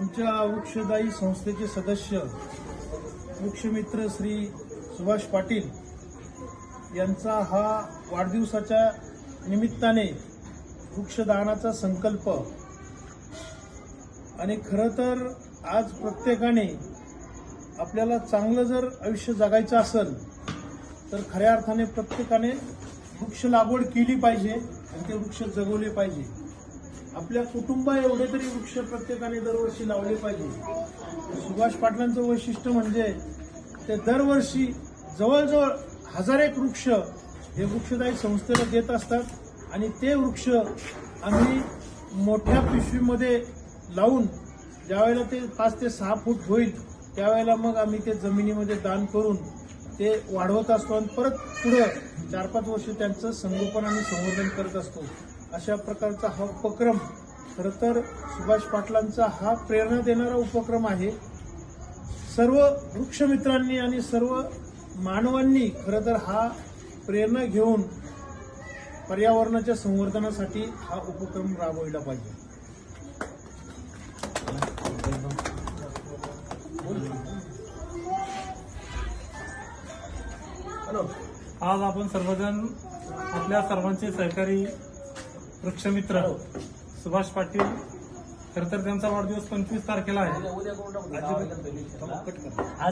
आमच्या वृक्षदायी संस्थेचे सदस्य वृक्षमित्र श्री सुभाष पाटील यांचा हा वाढदिवसाच्या निमित्ताने वृक्षदानाचा संकल्प. आणि खरं तर आज प्रत्येकाने आपल्याला चांगलं जर आयुष्य जगायचं असेल तर खऱ्या अर्थाने प्रत्येकाने वृक्ष लागवड केली पाहिजे आणि ते वृक्ष जगवले पाहिजे. आपल्या कुटुंबा एवढे तरी वृक्ष प्रत्येकाने दरवर्षी लावले पाहिजे. सुभाष पाटलांचं वैशिष्ट्य म्हणजे ते दरवर्षी जवळजवळ हजार एक वृक्ष हे वृक्षदायी संस्थेला देत असतात आणि ते वृक्ष आम्ही मोठ्या पिशवीमध्ये लावून ज्यावेळेला ते पाच ते सहा फूट होईल त्यावेळेला मग आम्ही ते जमिनीमध्ये दान करून ते वाढवत असतो आणि परत पुढं चार पाच वर्ष त्यांचं संगोपन आणि संवर्धन करत असतो. अशा प्रकारचा हा उपक्रम खरं तर सुभाष पाटलांचा हा प्रेरणा देणारा उपक्रम आहे. सर्व वृक्षमित्रांनी आणि सर्व मानवांनी खरं तर हा प्रेरणा घेऊन पर्यावरणाच्या संवर्धनासाठी हा उपक्रम राबविला पाहिजे. आज आपण सर्वजण आपल्या सर्वांचे सहकारी वृक्षमित्र सुभाष पाटील. खर तर त्यांचा वाढदिवस पंचवीस तारखेला आहे. आज